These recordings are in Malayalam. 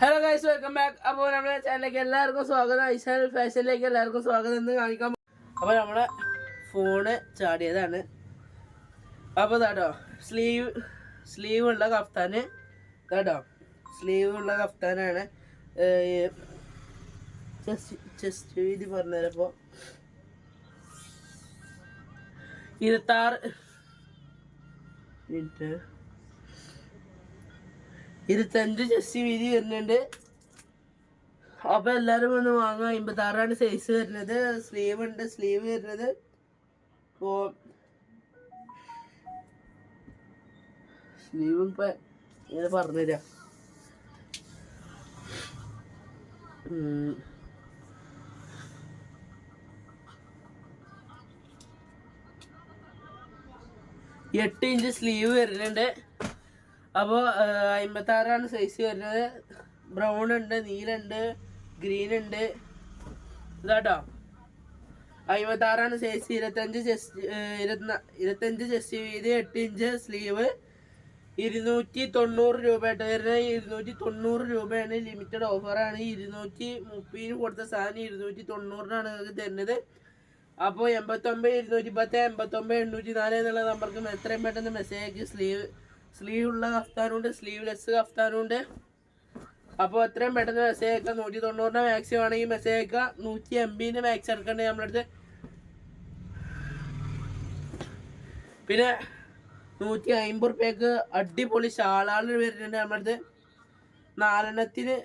ഹലോ ഗൈസ് വെൽക്കം ബാക്ക് അപ്പോൾ നമ്മുടെ ചാനലിലേക്ക് എല്ലാവർക്കും സ്വാഗതം. ഐശാൽ ഫാഷനിലേക്ക് എല്ലാവർക്കും സ്വാഗതം എന്ന് കാണിക്കാൻ അപ്പോൾ നമ്മുടെ ഫോണ് ചാടിയതാണ്. അപ്പോൾ ഇതാട്ടോ സ്ലീവ് സ്ലീവ് ഉള്ള കഫ്താന്. ഇതാട്ടോ സ്ലീവ് ഉള്ള കഫ്താനാണ്. ചെസ്റ്റ് വീതി പറഞ്ഞപ്പോൾ ഇരുപത്താറ്. മിനിറ്റ്. ഇരുപത്തഞ്ച് ജസ്റ്റി വീതി വരുന്നുണ്ട്. അപ്പൊ എല്ലാരും ഒന്ന് വാങ്ങാം അമ്പത്തി ആറാണ് സൈസ് വരുന്നത്. സ്ലീവ് ഉണ്ട്. സ്ലീവ് വരുന്നത്. ഇപ്പോ സ്ലീവ് ഇപ്പൊ ഇങ്ങനെ പറഞ്ഞുതരാം. എട്ട് ഇഞ്ച് സ്ലീവ് വരുന്നുണ്ട്. അപ്പോൾ അമ്പത്തി ആറാണ് സൈസ് വരുന്നത്. ബ്രൗൺ ഉണ്ട് നീലുണ്ട് ഗ്രീൻ ഉണ്ട്. ഇതാട്ടോ. അമ്പത്തി ആറാണ് സൈസ് ഇരുപത്തഞ്ച് ചെസ്റ്റ് ഇരുപത്തി ഇരുപത്തഞ്ച് ചെസ്റ്റ് വീതി എട്ട് ഇഞ്ച് സ്ലീവ് ഇരുന്നൂറ്റി തൊണ്ണൂറ് രൂപയായിട്ട് വരുന്നത്. ഇരുന്നൂറ്റി തൊണ്ണൂറ് രൂപയാണ് ലിമിറ്റഡ് ഓഫറാണ് ഇരുന്നൂറ്റി മുപ്പതിന് കൊടുത്ത സാധനം ഇരുന്നൂറ്റി തൊണ്ണൂറിനാണ് നിങ്ങൾക്ക് തരുന്നത്. അപ്പോൾ എൺപത്തൊമ്പത് ഇരുന്നൂറ്റി പത്ത് എൺപത്തൊമ്പത് എണ്ണൂറ്റി നാല് എന്നുള്ള നമ്പർക്ക് എത്രയും പെട്ടെന്ന് മെസ്സേജ് ആക്കി സ്ലീവ് സ്ലീവ് ഉള്ള കഫ്താനുണ്ട് സ്ലീവ്ലെസ് കഫ്താനുണ്ട്. അപ്പോൾ എത്രയും പെട്ടെന്ന് മെസ്സേജ് അയക്കുക നൂറ്റി തൊണ്ണൂറിന്റെ മാക്സിമം ആണെങ്കിൽ മെസ്സേജ് അയക്കുക നൂറ്റി എൺപതിന്റെ മാക്സ് എടുക്കണ്ടേ നമ്മളടുത്ത്? പിന്നെ നൂറ്റി അമ്പത് റുപ്യക്ക് അടിപൊളി ഷാളാൾ വരുന്നുണ്ട് നമ്മളടുത്ത്. നാലെണ്ണത്തിന്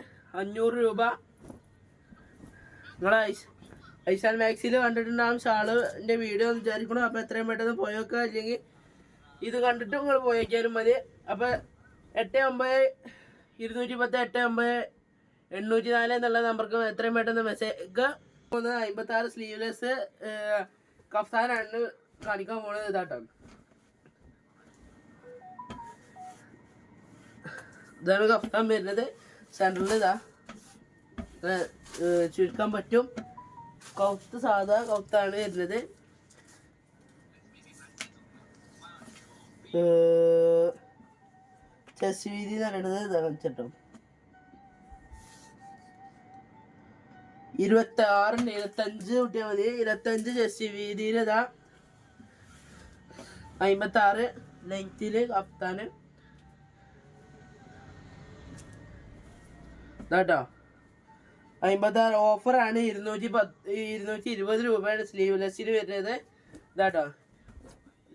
അഞ്ഞൂറ് രൂപ. നിങ്ങൾ ഐസ് ഐശാൻ മാക്സിൽ കണ്ടിട്ടുണ്ടാകും ഷാളിന്റെ വീഡിയോ വിചാരിക്കണം അപ്പോൾ എത്രയും പെട്ടെന്ന് പോയേക്കുക അല്ലെങ്കിൽ ഇത് കണ്ടിട്ട് നിങ്ങൾ പോയേക്കാലും മതി. അപ്പോൾ എട്ട് ഒമ്പത് ഇരുന്നൂറ്റി പത്ത് എട്ട് ഒമ്പത് എണ്ണൂറ്റി നാല് എന്നുള്ള നമ്പർക്ക് എത്രയും പെട്ടെന്ന് മെസ്സേജ് ഒന്ന് അമ്പത്തി ആറ് സ്ലീവ്ലെസ് കഫ്താനാണ് കാണിക്കാൻ പോണത് ഇതാട്ടോ. ഇതാണ് കഫ്താൻ വരുന്നത്. സെൻട്രലിൽ ഇതാ. ചുരുക്കാൻ പറ്റും. കൗത്ത് സാധാ കൗത്താണ് വരുന്നത്. ചെസ് വീതി എന്ന് പറയുന്നത് ഇതാണ് ഇരുപത്തി ആറിന് ഇരുപത്തഞ്ച് കുട്ടിയാൽ മതി. ഇരുപത്തഞ്ച് ചെസ് വീതിയിൽ ഇതാ. അമ്പത്തി ആറ് ലെങ്തിൽ കഫ്താന് ഇതാട്ടോ അമ്പത്താറ് ഓഫറാണ് ഇരുന്നൂറ്റി പത്ത് ഇരുന്നൂറ്റി ഇരുപത് രൂപയാണ് സ്ലീവ്ലെസ്സിൽ വരുന്നത്. ഇതാട്ടോ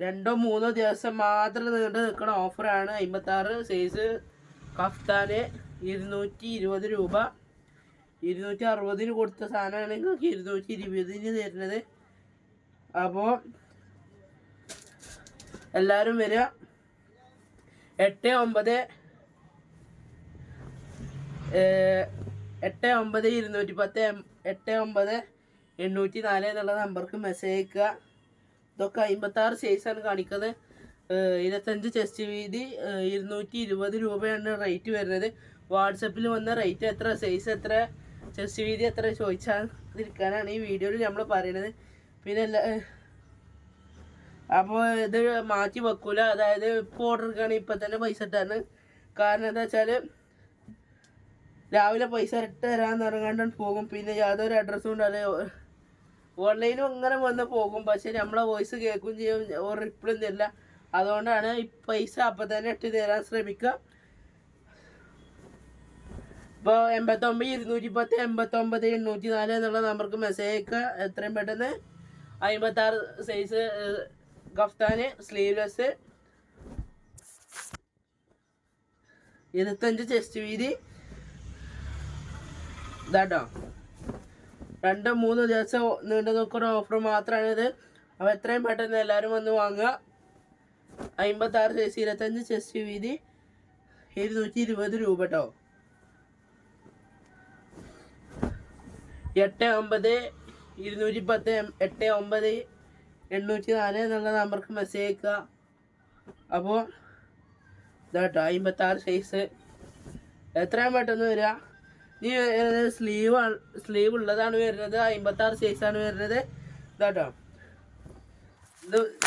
രണ്ടോ മൂന്നോ ദിവസം മാത്രം നീണ്ടു നിൽക്കുന്ന ഓഫറാണ് അമ്പത്താറ് സൈസ് കഫ്താന് ഇരുന്നൂറ്റി ഇരുപത് രൂപ. ഇരുന്നൂറ്റി അറുപതിന് കൊടുത്ത സാധനമാണ് നിങ്ങൾക്ക് ഇരുന്നൂറ്റി ഇരുപതിന് തരുന്നത്. അപ്പോൾ എല്ലാവരും വരിക. എട്ട് ഒമ്പത് എട്ട് ഒമ്പത് ഇരുന്നൂറ്റി പത്ത് എട്ട് ഒമ്പത് എണ്ണൂറ്റി നാല് എന്നുള്ള നമ്പർക്ക് മെസ്സേജ് അയക്കുക. ഇതൊക്കെ അമ്പത്തി ആറ് സൈസാണ് കാണിക്കുന്നത്. ഇരുപത്തഞ്ച് ചെസ്റ്റ് വീതി ഇരുന്നൂറ്റി ഇരുപത് രൂപയാണ് റേറ്റ് വരുന്നത്. വാട്സപ്പിൽ വന്ന റേറ്റ് എത്ര സൈസ് എത്ര ചെസ്റ്റ് വീതി എത്ര ചോദിച്ചാൽ ഇരിക്കാനാണ് ഈ വീഡിയോയിൽ നമ്മൾ പറയുന്നത് പിന്നെ അപ്പോൾ ഇത് മാറ്റി വെക്കൂല. അതായത് ഇപ്പോൾ ഓർഡർ എടുക്കുകയാണെങ്കിൽ ഇപ്പം തന്നെ പൈസ ഇട്ടാണ്. കാരണം എന്താ വെച്ചാൽ രാവിലെ പൈസ ഇട്ട് തരാമെന്ന് പറഞ്ഞാണ്ട് പോകും പിന്നെ യാതൊരു അഡ്രസ്സും ഉണ്ടാവില്ല ഓൺലൈനും അങ്ങനെ വന്ന് പോകും. പക്ഷെ നമ്മളെ വോയിസ് കേൾക്കും ചെയ്യും. ഒരു റിപ്ലൈ തരില്ല അതുകൊണ്ടാണ് ഈ പൈസ അപ്പം തന്നെ ഇട്ട് തരാൻ ശ്രമിക്കുക. ഇപ്പോൾ എൺപത്തൊമ്പത് ഇരുന്നൂറ്റി പത്ത് എൺപത്തൊമ്പത് എണ്ണൂറ്റി നാല് എന്നുള്ള നമ്പർക്ക് മെസ്സേജ് അയക്കുക. എത്രയും പെട്ടെന്ന്. അമ്പത്താറ് സൈസ് ഗഫ്താന് സ്ലീവ്ലെസ് ഇരുപത്തഞ്ച് ചെസ്റ്റ് വീതി. ഇതാട്ടോ. രണ്ടോ മൂന്നോ ദിവസം നീണ്ടു നിൽക്കുന്ന ഓഫർ മാത്രമാണ് ഇത് അപ്പോൾ എത്രയും പെട്ടെന്ന് എല്ലാവരും വന്ന് വാങ്ങുക. അമ്പത്താറ് സൈസ് ഇരുപത്തഞ്ച് ചെസ്റ്റ് വീതി ഇരുന്നൂറ്റി ഇരുപത് രൂപ കേട്ടോ എട്ട് ഒമ്പത് ഇരുന്നൂറ്റി പത്ത് എട്ട് ഒമ്പത് എണ്ണൂറ്റി നാല് എന്നുള്ള നമ്പർക്ക് മെസ്സേജ് അയക്കുക. അപ്പോൾ ഇതാട്ടോ അമ്പത്താറ് സൈസ് എത്രയും പെട്ടെന്ന് വരിക. ഈ സ്ലീവ് സ്ലീവ് ഉള്ളതാണ് വരുന്നത്. അമ്പത്താറ് സൈസാണ് വരുന്നത്. ഇതാട്ടോ. ഇത്